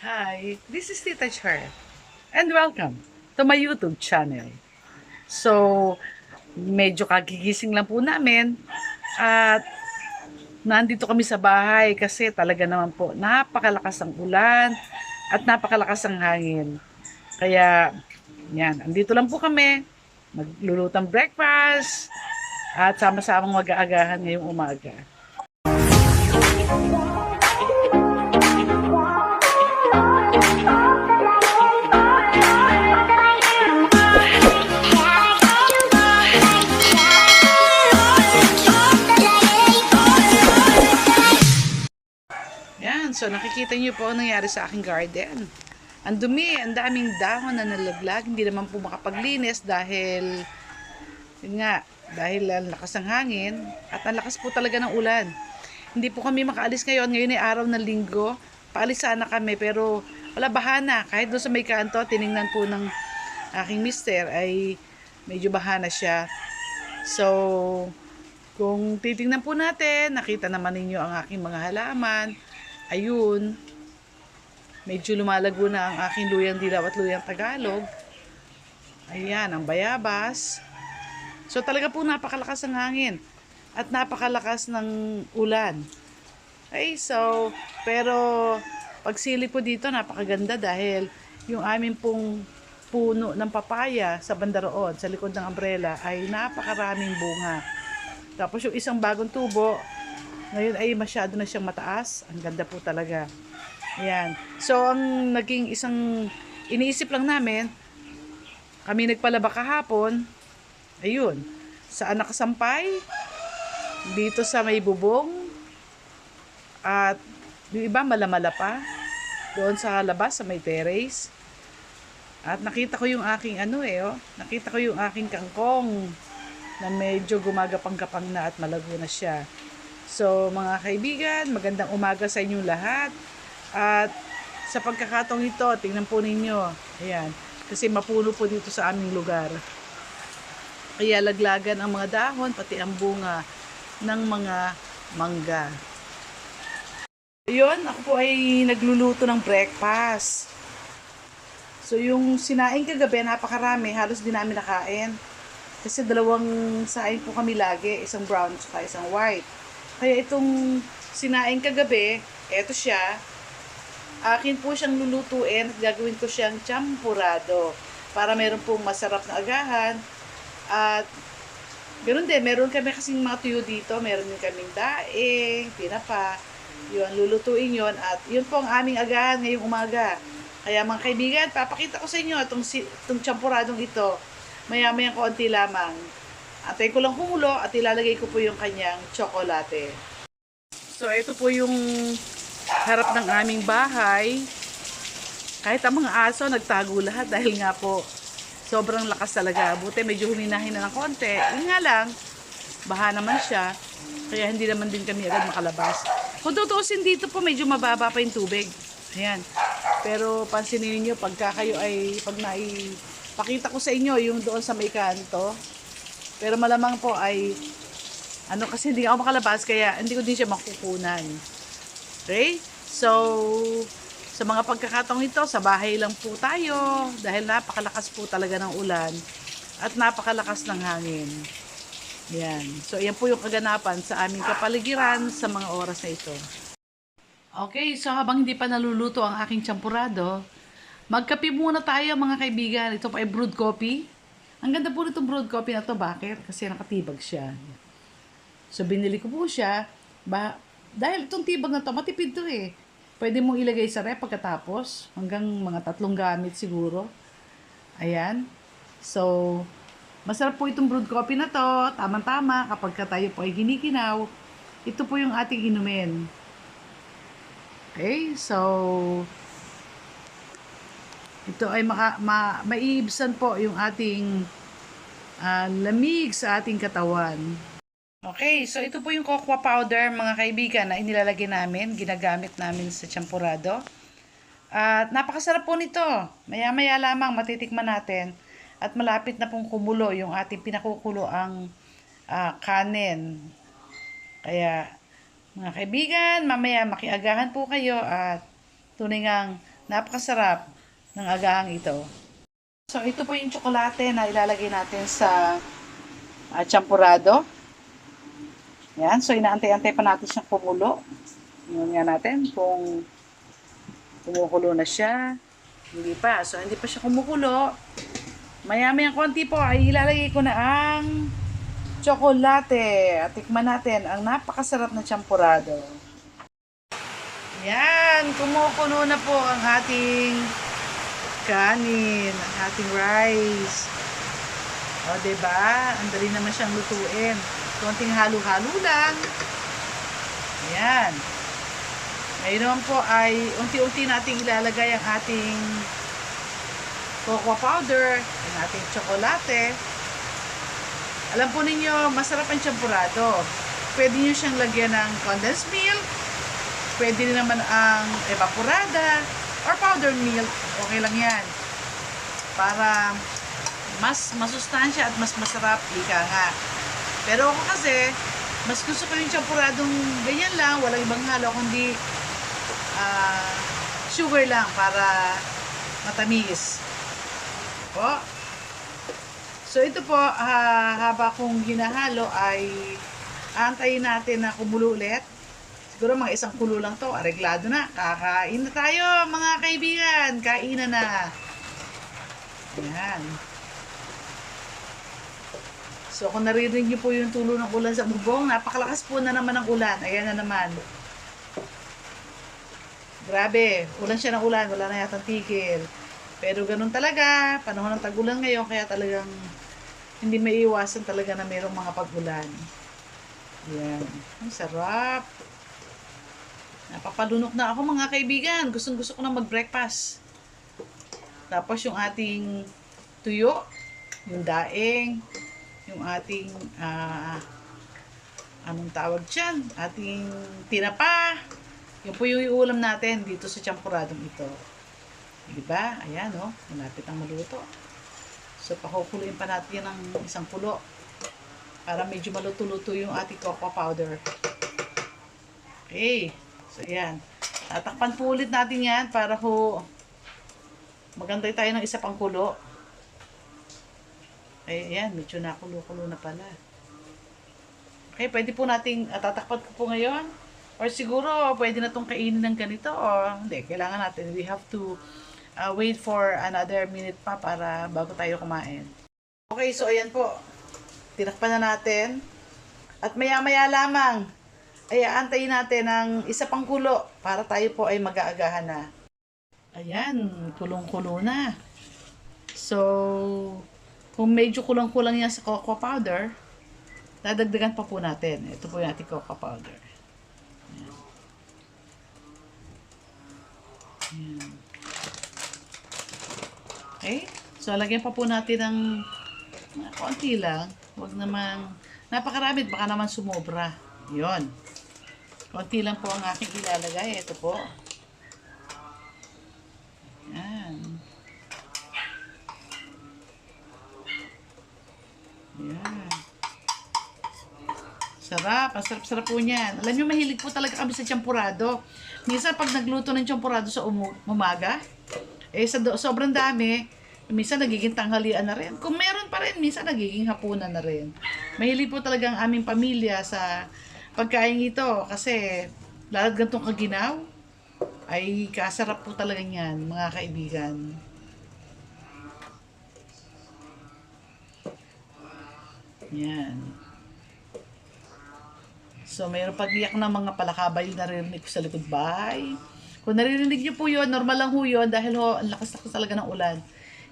Hi, this is Tita Char. And welcome to my YouTube channel. So, medyo kagigising lang po namin. At nandito kami sa bahay kasi talaga naman po napakalakas ang ulan at napakalakas ang hangin. Kaya, yan, andito lang po kami. Maglulutang breakfast at sama-samang mag-aagahan ngayong umaga. So nakikita niyo po ang nangyari sa aking garden. Ang dumi, ang daming dahon na nalaglag. Hindi naman po makapaglinis dahil, yun nga, dahil ang lakas ng hangin at ang lakas po talaga ng ulan. Hindi po kami makaalis ngayon. Ngayon ay araw ng linggo. Paalis sana kami pero wala bahana. Kahit doon sa may kanto, tiningnan po ng aking mister ay medyo bahana siya. So, kung titingnan po natin, nakita naman ninyo ang aking mga halaman. Ayun, medyo lumalago na ang aking luyang dilaw at luyang Tagalog. Ayan, ang bayabas. So talaga po napakalakas ng hangin at napakalakas ng ulan. Okay, so, pero pagsilip po dito, napakaganda dahil yung amin pong puno ng papaya sa bandaroon, sa likod ng umbrella, ay napakaraming bunga. Tapos yung isang bagong tubo, ngayon ay masyado na siyang mataas. Ang ganda po talaga. Ayan. So, ang naging isang iniisip lang namin, kami nagpalaba kahapon, ayun, saan nakasampay, dito sa may bubong, at yung iba malamala pa, doon sa labas, sa may terrace. At nakita ko yung aking ano eh, oh, nakita ko yung aking kangkong na medyo gumagapang-gapang na at malago na siya. So, mga kaibigan, magandang umaga sa inyong lahat. At sa pagkakataong ito, tingnan po ninyo. Ayan. Kasi mapuno po dito sa aming lugar. Kaya laglagan ang mga dahon, pati ang bunga ng mga mangga. Yun, ako po ay nagluluto ng breakfast. So, yung sinaing kagabi, napakarami. Halos di namin nakain. Kasi dalawang saing po kami lagi. Isang brown at isang white. Kaya itong sinaing kagabi, eto siya. Akin po siyang lulutuin at gagawin ko siyang champurado. Para meron pong masarap na agahan. At ganoon din, meron kami kasing mga tuyo dito. Meron din kaming daing, pinapa. Yun, lulutuin yon At yun po ang aming agahan ngayong umaga. Kaya mga kaibigan, papakita ko sa inyo itong, itong champuradong ito. Maya-maya konti lamang. Antay ko lang kumulo at ilalagay ko po yung kanyang tsokolate. So, ito po yung harap ng aming bahay. Kahit ang mga aso, nagtago lahat dahil nga po sobrang lakas talaga. Buti medyo huminahin na ng konti. Yun nga lang, baha naman siya. Kaya hindi naman din kami agad makalabas. Kung tutuusin dito po, medyo mababa pa yung tubig. Ayan. Pero pansinin niyo pagka kayo ay, pag nai, pakita ko sa inyo yung doon sa may kanto. Pero malamang po ay, ano kasi hindi ako makalabas, kaya hindi ko din siya makukunan. Okay? So, sa mga pagkakataong ito, sa bahay lang po tayo dahil napakalakas po talaga ng ulan at napakalakas ng hangin. Yan. So, ayan po yung kaganapan sa aming kapaligiran sa mga oras na ito. Okay, so habang hindi pa naluluto ang aking champurado, magkape muna tayo mga kaibigan. Ito pa ay brewed coffee. Ang ganda po nitong brewed coffee na to. Bakit? Kasi nakatibag siya. So, binili ko po siya. Ba, dahil itong tibag na to, matipid to eh. Pwede mong ilagay sa rep pagkatapos. Hanggang mga tatlong gamit siguro. Ayan. So, masarap po itong brewed coffee na to. Tama-tama kapag ka tayo po ay ginikinaw. Ito po yung ating inumin. Okay, so ito ay maka, ma, maiibsan po yung ating ah, lamig sa ating katawan. Okay, so ito po yung cocoa powder mga kaibigan na inilalagay namin, ginagamit namin sa champurado. At napakasarap po nito. Maya-maya lamang matitikman natin at malapit na pong kumulo yung ating pinakukulo ang ah, kanin. Kaya mga kaibigan, mamaya makiagahan po kayo at tunay ngang Napakasarap ng agahang ito. So, ito po yung tsokolate na ilalagay natin sa uh, champurado. Yan. So, inaantay-antay pa natin siyang kumulo. Yun nga natin kung kumukulo na siya. Hindi pa. So, hindi pa siya kumukulo. Maya-maya konti po ay ilalagay ko na ang tsokolate. At tikman natin ang napakasarap na champurado. Yan, kumukulo na po ang ating kanin, ang ating rice. O, ba diba? Ang dali naman siyang lutuin. Konting halo-halo lang. Ayan. Ngayon po ay unti-unti nating ilalagay ang ating cocoa powder, ang ating tsokolate. Alam po ninyo, masarap ang champurado. Pwede nyo siyang lagyan ng condensed milk, pwede naman ang evaporada, or powdered milk. Okay lang yan. Para mas masustansya at mas masarap, ika nga. Pero ako kasi, mas gusto ko yung champuradong ganyan lang, walang ibang halo, kundi ah, sugar lang para matamis. Po. So ito po, ah, haba kong hinahalo ay antayin natin na kumulo ulit. Siguro mga isang kulo lang to, areglado na. Kakain na tayo mga kaibigan, kainan na. Ayan. So kung naririnig niyo po yung tulo ng ulan sa bubong, napakalakas po na naman ang ulan. Ayan na naman. Grabe, ulan siya ng ulan, wala na yatang tigil. Pero ganun talaga, panahon ng tagulan ngayon, kaya talagang hindi may iwasan talaga na mayroong mga pag-ulan. Yan. Ang sarap. Napapalunok na ako mga kaibigan. Gustong gusto ko na mag-breakfast. Tapos yung ating tuyo, yung daing, yung ating, ah, anong tawag dyan? Ating tinapa. Yung po yung ulam natin dito sa champuradong ito. Diba? Ayan, oh. Malapit ang maluto. So, pakukuluin pa natin ng isang kulo. Para medyo maluto-luto yung ating cocoa powder. Okay. So, ayan. Tatakpan po ulit natin yan para ho magantay tayo ng isa pang kulo. Ay, ayan. Medyo nakulo-kulo na pala. Okay, pwede po nating uh, tatakpan ko po ngayon. Or siguro, pwede na itong kainin ng ganito. O, hindi, kailangan natin. We have to uh, wait for another minute pa para bago tayo kumain. Okay, so ayan po. Tinakpan na natin. At maya-maya lamang, ay aantayin natin ng isa pang kulo para tayo po ay mag-aagahan na. Ayan, kulong-kulo na. So, kung medyo kulang-kulang yan sa cocoa powder, dadagdagan pa po natin. Ito po yung ating cocoa powder. Ayan. Ayan. Okay? So, lagyan pa po natin ng konti lang. Huwag namang, napakarami, baka naman sumobra. Yon. Konti lang po ang aking ilalagay. Ito po. Yan. Yan. Sarap. Ang sarap-sarap po niyan. Alam niyo, mahilig po talaga kami sa champurado. Minsan, pag nagluto ng champurado sa umaga, eh, sa do- sobrang dami, minsan nagiging tanghalian na rin. Kung meron pa rin, minsan nagiging hapunan na rin. Mahilig po talaga ang aming pamilya sa pagkain ito kasi lalad gantong kaginaw ay kasarap po talaga yan, mga kaibigan. Yan. So, mayroon pag-iyak ng mga palakabay na narinig ko sa likod bahay. Kung naririnig niyo po yun, normal lang ho yun dahil ho, ang lakas-lakas talaga ng ulan.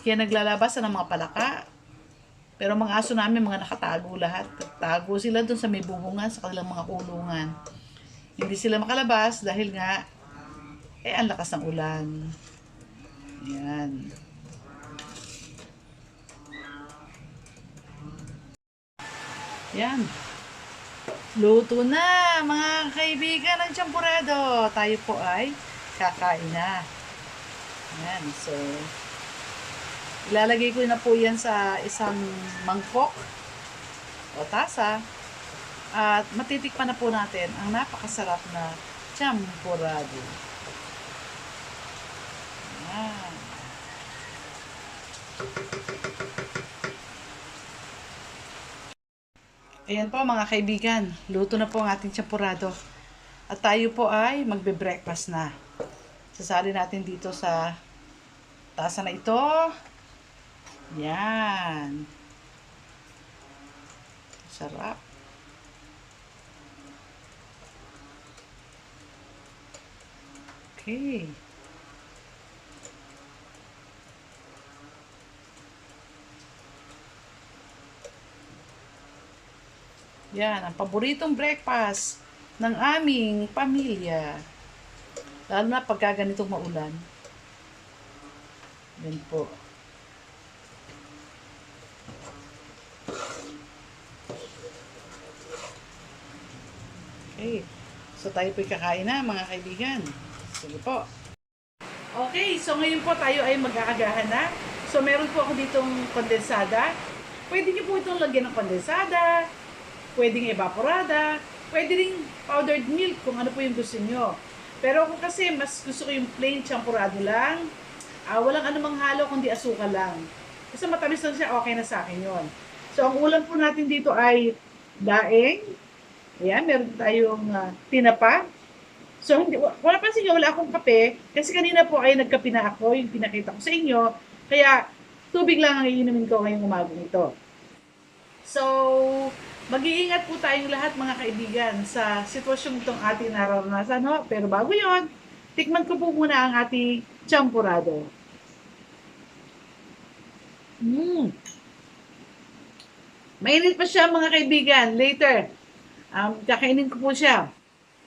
Kaya naglalabasan ng mga palaka. Pero mga aso namin, mga nakatago lahat. Tago sila dun sa may bubungan, sa kanilang mga kulungan. Hindi sila makalabas dahil nga, eh, ang lakas ng ulan. Yan. Yan. Luto na, mga kaibigan ng champurado. Tayo po ay kakain na. Yan, so, ilalagay ko na po yan sa isang mangkok o tasa. At matitikpan na po natin ang napakasarap na champurado. Ayan po mga kaibigan, luto na po ang ating champurado. At tayo po ay magbe-breakfast na. Sasali natin dito sa tasa na ito. Yan. Sarap. Okay. Yan, ang paboritong breakfast ng aming pamilya. Lalo na pagka ganitong maulan. Yan po. Okay. So tayo po'y kakain na mga kaibigan. Sige po. Okay, so ngayon po tayo ay mag-aagahan na. So meron po ako ditong kondensada. Pwede niyo po itong lagyan ng kondensada, pwedeng evaporada, pwede ring powdered milk kung ano po yung gusto niyo. Pero ako kasi mas gusto ko yung plain champurado lang. Ah, walang anumang halo kundi asukal lang. Kasi matamis lang siya, okay na sa akin yon. So ang ulam po natin dito ay daeng. Ayan, meron tayong ah, tinapa. So, hindi, wa- wala pa inyo, wala akong kape. Kasi kanina po ay nagkape na ako, yung pinakita ko sa inyo. Kaya, tubig lang ang iinumin ko ngayong umagang ito. So, mag-iingat po tayong lahat mga kaibigan sa sitwasyong itong ating nararanasan. Ho? Pero bago yon, tikman ko po muna ang ating champurado. Mm. Mainit pa siya mga kaibigan. Later, um, kakainin ko po siya.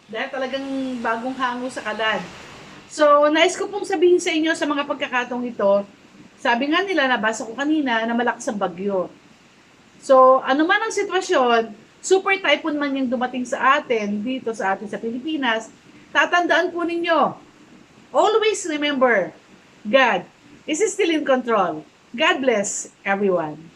Dahil talagang bagong hango sa kalan. So, nais ko pong sabihin sa inyo sa mga pagkakataong ito, sabi nga nila, nabasa ko kanina, na malakas ang bagyo. So, ano man ang sitwasyon, super typhoon man yung dumating sa atin, dito sa atin sa Pilipinas, tatandaan po ninyo, always remember, God is still in control. God bless everyone.